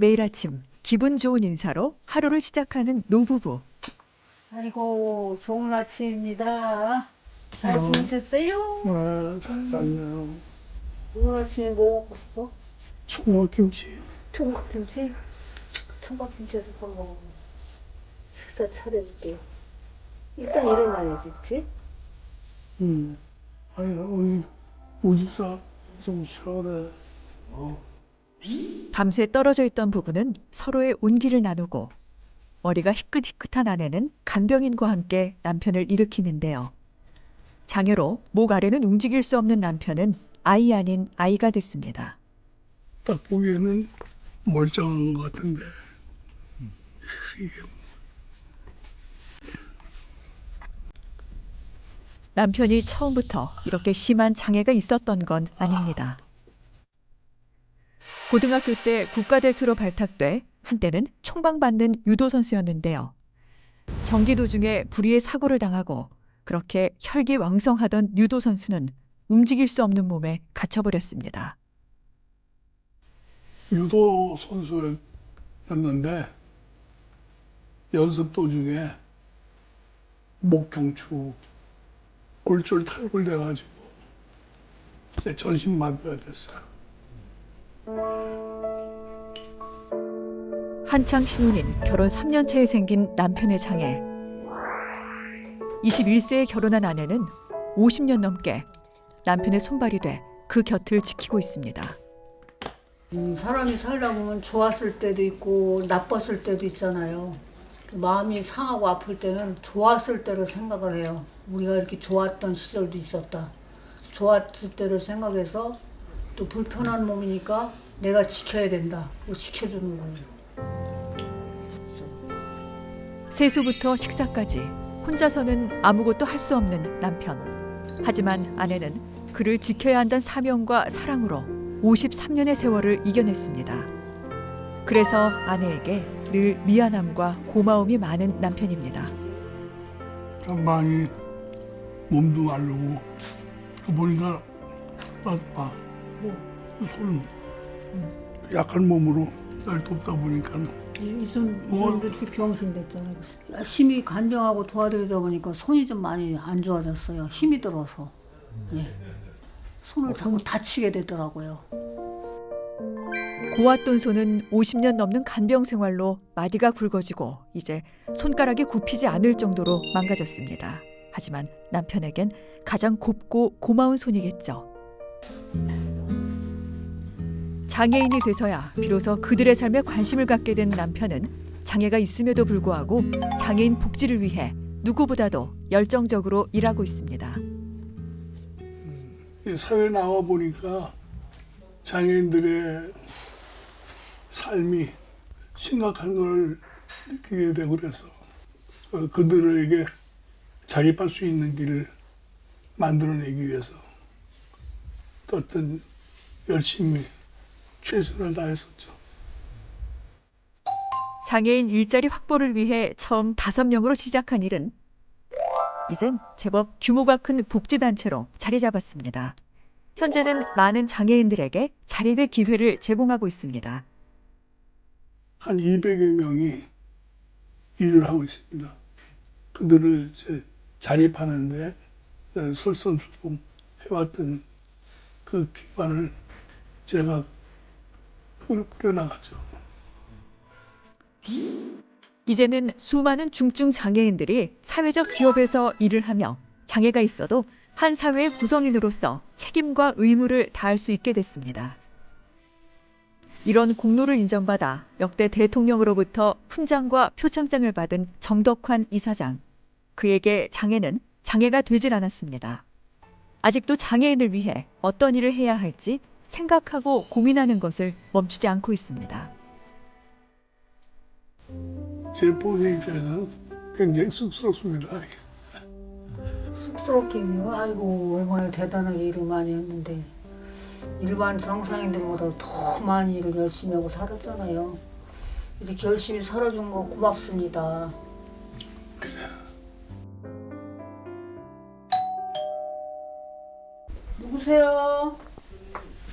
매일 아침 기분 좋은 인사로 하루를 시작하는 노부부. 아이고 좋은 아침입니다. 잘 어. 보내셨어요? 아, 잘났네요. 오늘 아침에 뭐 먹고 싶어? 총각김치. 총각김치? 총각김치에서 밥 먹어. 식사 차려줄게요. 일단 일어나야지, 그치? 음. 아니, 우리 우집사 좀 시원해. 밤새 떨어져 있던 부부는 서로의 온기를 나누고 머리가 희끗희끗한 아내는 간병인과 함께 남편을 일으키는데요. 장애로 목 아래는 움직일 수 없는 남편은 아이 아닌 아이가 됐습니다. 딱 보기에는 멀쩡한 것 같은데. 이게 남편이 처음부터 이렇게 심한 장애가 있었던 건 아닙니다. 고등학교 때 국가대표로 발탁돼 한때는 총방받는 유도 선수였는데요. 경기 도중에 불의의 사고를 당하고 그렇게 혈기왕성하던 유도 선수는 움직일 수 없는 몸에 갇혀버렸습니다. 유도 선수였는데 연습 도중에 목경추 골절 탈골 돼가지고 이제 전신 마비가 됐어요. 한창 신혼인 결혼 3년 차에 생긴 남편의 장애. 21세에 결혼한 아내는 50년 넘게 남편의 손발이 돼 그 곁을 지키고 있습니다. 음, 사람이 살다 보면 좋았을 때도 있고 나빴을 때도 있잖아요. 마음이 상하고 아플 때는 좋았을 때로 생각을 해요. 우리가 이렇게 좋았던 시절도 있었다. 좋았을 때를 생각해서 또 불편한 몸이니까 내가 지켜야 된다. 그거 지켜주는 거예요. 세수부터 식사까지 혼자서는 아무것도 할 수 없는 남편. 하지만 아내는 그를 지켜야 한다는 사명과 사랑으로 53년의 세월을 이겨냈습니다. 그래서 아내에게 늘 미안함과 고마움이 많은 남편입니다. 좀 많이 몸도 마르고 그 보니까 봐, 봐. 손 약한 몸으로 날 돕다 보니까 이손 뭐? 이렇게 병신 됐잖아요. 열심히 간병하고 도와드리다 보니까 손이 좀 많이 안 좋아졌어요. 힘이 들어서. 예. 손을 자꾸 다치게 되더라고요. 고왔던 손은 50년 넘는 간병 생활로 마디가 굵어지고 이제 손가락이 굽히지 않을 정도로 망가졌습니다. 하지만 남편에겐 가장 곱고 고마운 손이겠죠. 장애인이 돼서야 비로소 그들의 삶에 관심을 갖게 된 남편은 장애가 있음에도 불구하고 장애인 복지를 위해 누구보다도 열정적으로 일하고 있습니다. 이 사회 나와 보니까 장애인들의 삶이 심각한 걸 느끼게 되고 그래서 어, 그들에게 자립할 수 있는 길을 만들어내기 위해서 또 어떤 열심히 최선을 다했었죠. 장애인 일자리 확보를 위해 처음 다섯 명으로 시작한 일은 이젠 제법 규모가 큰 복지단체로 자리 잡았습니다. 현재는 많은 장애인들에게 자립의 기회를 제공하고 있습니다. 한 200여 명이 일을 하고 있습니다. 그들을 이제 자립하는데 솔선수범 해왔던 그 기관을 제가 뿌려- 뿌려나가죠. 이제는 수많은 중증 장애인들이 사회적 기업에서 일을 하며 장애가 있어도 한 사회의 구성인으로서 책임과 의무를 다할 수 있게 됐습니다. 이런 공로를 인정받아 역대 대통령으로부터 훈장과 표창장을 받은 정덕환 이사장. 그에게 장애는 장애가 되질 않았습니다. 아직도 장애인을 위해 어떤 일을 해야 할지 생각하고 고민하는 것을 멈추지 않고 있습니다. 제 본인 입장에서는 굉장히 쑥스럽습니다. 쑥스럽긴요. 아이고 얼마나 대단하게 일을 많이 했는데 일반 정상인들보다 더 많이 일을 열심히 하고 살았잖아요. 이렇게 열심히 살아준 거 고맙습니다. 누구세요?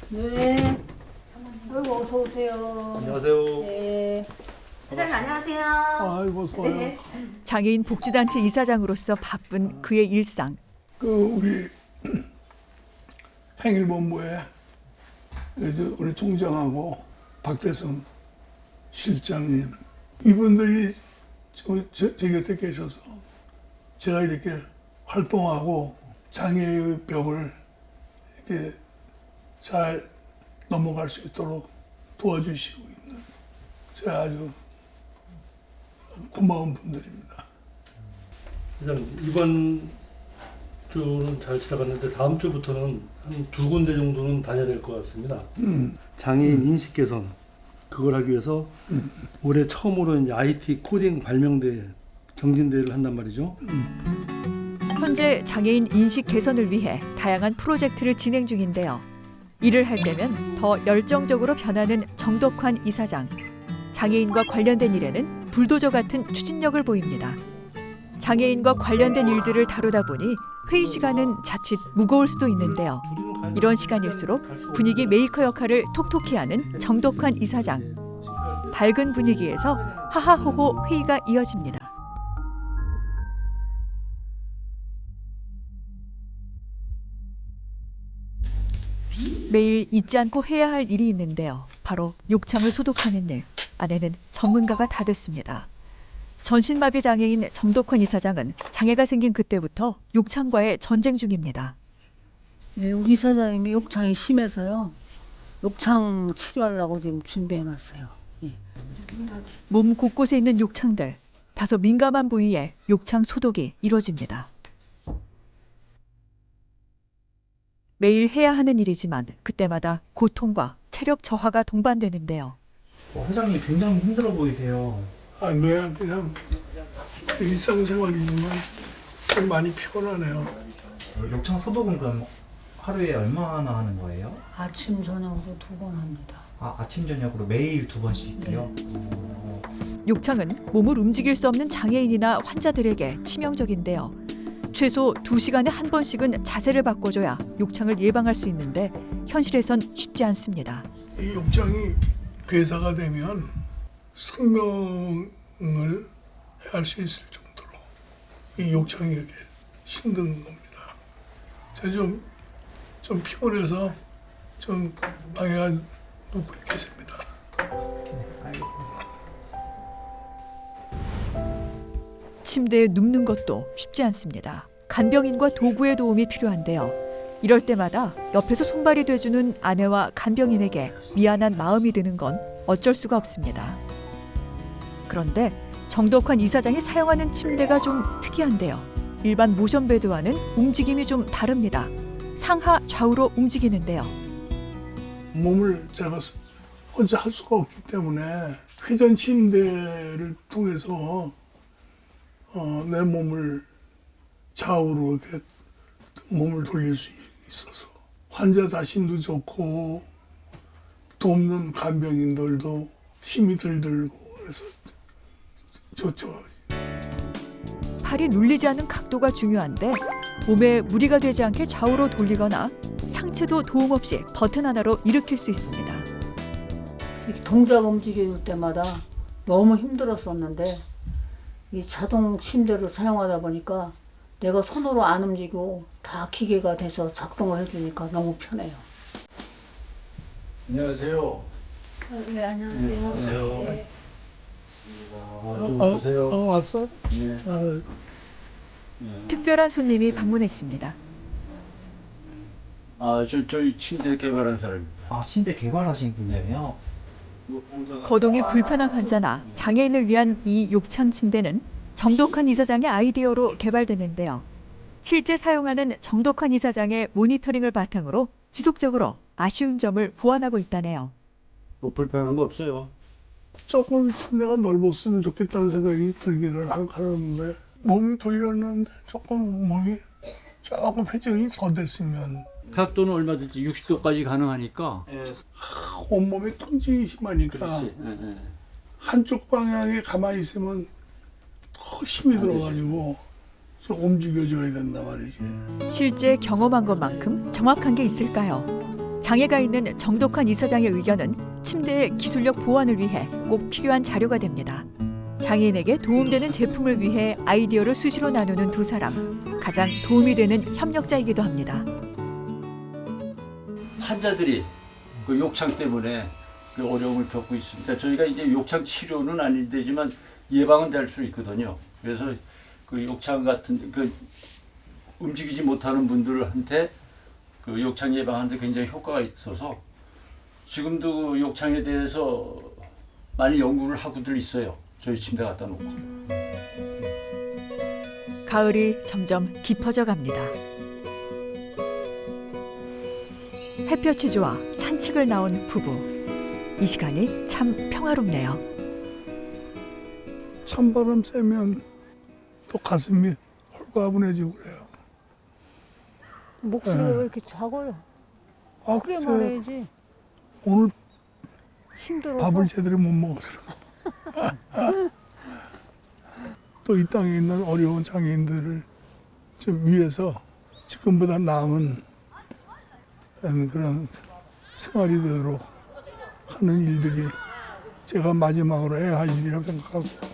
네. 아이고 어서 오세요. 안녕하세요. 네. 회장님 안녕하세요. 아이고, 어서와요. 장애인 복지단체 이사장으로서 바쁜 그의 일상. 그, 우리 행일본부에 이제 우리 총장하고 박대성 실장님 이분들이 저, 저, 제 곁에 계셔서 제가 이렇게 활동하고 장애의 벽을 이렇게 잘 넘어갈 수 있도록 도와주시고 있는 제가 아주 고마운 분들입니다. 회장님 이번 주는 잘 지나갔는데 다음 주부터는 한 두 군데 정도는 다녀야 될 것 같습니다. 음, 장애인 인식 개선 그걸 하기 위해서 올해 처음으로 이제 IT 코딩 발명대 경진대회를 한단 말이죠. 현재 장애인 인식 개선을 위해 다양한 프로젝트를 진행 중인데요. 일을 할 때면 더 열정적으로 변하는 정덕환 이사장. 장애인과 관련된 일에는 불도저 같은 추진력을 보입니다. 장애인과 관련된 일들을 다루다 보니 회의 시간은 자칫 무거울 수도 있는데요. 이런 시간일수록 분위기 메이커 역할을 톡톡히 하는 정덕환 이사장. 밝은 분위기에서 하하호호 회의가 이어집니다. 매일 잊지 않고 해야 할 일이 있는데요. 바로 욕창을 소독하는 일. 아내는 전문가가 다 됐습니다. 전신마비 장애인 정덕환 이사장은 장애가 생긴 그때부터 욕창과의 전쟁 중입니다. 네, 우리 사장님이 욕창이 심해서요. 욕창 치료하려고 지금 준비해놨어요. 예. 몸 곳곳에 있는 욕창들. 다소 민감한 부위에 욕창 소독이 이루어집니다. 매일 해야 하는 일이지만 그때마다 고통과 체력 저하가 동반되는데요. 어, 회장님 굉장히 힘들어 보이세요. 아, 네, 그냥 일상생활이지만 좀 많이 피곤하네요. 어, 욕창 소독은 그럼 하루에 얼마나 하는 거예요? 아침 저녁으로 두 번 합니다. 아, 아침 저녁으로 매일 두 번씩이요? 어, 욕창은 몸을 움직일 수 없는 장애인이나 환자들에게 치명적인데요. 최소 2시간에 한 번씩은 자세를 바꿔줘야 욕창을 예방할 수 있는데 현실에선 쉽지 않습니다. 이 욕장이 괴사가 되면 생명을 해할 수 있을 정도로 이 욕창이 이렇게 힘든 겁니다. 제가 좀, 좀 피곤해서 좀 방해가 눕고 있겠습니다. 알겠습니다. 침대에 눕는 것도 쉽지 않습니다. 간병인과 도구의 도움이 필요한데요. 이럴 때마다 옆에서 손발이 돼주는 아내와 간병인에게 미안한 마음이 드는 건 어쩔 수가 없습니다. 그런데 정덕환 이사장이 사용하는 침대가 좀 특이한데요. 일반 모션 베드와는 움직임이 좀 다릅니다. 상하 좌우로 움직이는데요. 몸을 제가 혼자 할 수가 없기 때문에 회전 침대를 통해서 어, 내 몸을 좌우로 이렇게 몸을 돌릴 수 있어서 환자 자신도 좋고 돕는 간병인들도 힘이 들 들고 그래서 좋죠. 팔이 눌리지 않는 각도가 중요한데 몸에 무리가 되지 않게 좌우로 돌리거나 상체도 도움 없이 버튼 하나로 일으킬 수 있습니다. 이렇게 동작 움직일 때마다 너무 힘들었었는데 이 자동 침대를 사용하다 보니까 내가 손으로 안 움직이고 다 기계가 돼서 작동을 해주니까 너무 편해요. 안녕하세요. 네, 안녕하세요. 안녕하세요. 네. 좀 보세요. 어, 왔어? 예. 아, 특별한 손님이 방문했습니다. 아, 저, 저희 침대 개발한 사람입니다. 아, 침대 개발하신 분이에요? 거동이 불편한 환자나 장애인을 위한 이 욕창 침대는 정독한 이사장의 아이디어로 개발됐는데요. 실제 사용하는 정독한 이사장의 모니터링을 바탕으로 지속적으로 아쉬운 점을 보완하고 있다네요. 뭐 불편한 거 없어요. 조금 침대가 넓었으면 좋겠다는 생각이 들기를 하- 하는데 몸이 돌렸는데 조금 몸이 조금 회전이 더 됐으면 각도는 얼마든지 60도까지 가능하니까. 온몸에 통증이 심하니까 그렇지. 예, 예. 한쪽 방향에 가만히 있으면 더 힘이 들어가지고 좀 움직여줘야 된단 말이지. 실제 경험한 것만큼 정확한 게 있을까요? 장애가 있는 정독한 이사장의 의견은 침대의 기술력 보완을 위해 꼭 필요한 자료가 됩니다. 장애인에게 도움되는 제품을 위해 아이디어를 수시로 나누는 두 사람. 가장 도움이 되는 협력자이기도 합니다. 환자들이 그 욕창 때문에 그 어려움을 겪고 있습니다. 저희가 이제 욕창 치료는 아닌데지만 예방은 될 수 있거든요. 그래서 그 욕창 같은 그 움직이지 못하는 분들한테 그 욕창 예방하는데 굉장히 효과가 있어서 지금도 그 욕창에 대해서 많이 연구를 하고들 있어요. 저희 침대 갖다 놓고. 가을이 점점 깊어져 갑니다. 햇볕이 좋아 산책을 나온 부부. 이 시간이 참 평화롭네요. 찬바람 쐬면 또 가슴이 홀가분해지고 그래요. 목소리가 네. 왜 이렇게 작아요? 아, 크게 글쎄, 말해야지. 오늘 힘들어서. 밥을 제대로 못 먹어서. 또 이 땅에 있는 어려운 장애인들을 좀 위해서 지금보다 나은 그런 생활이 되도록 하는 일들이 제가 마지막으로 해야 할 일이라고 생각하고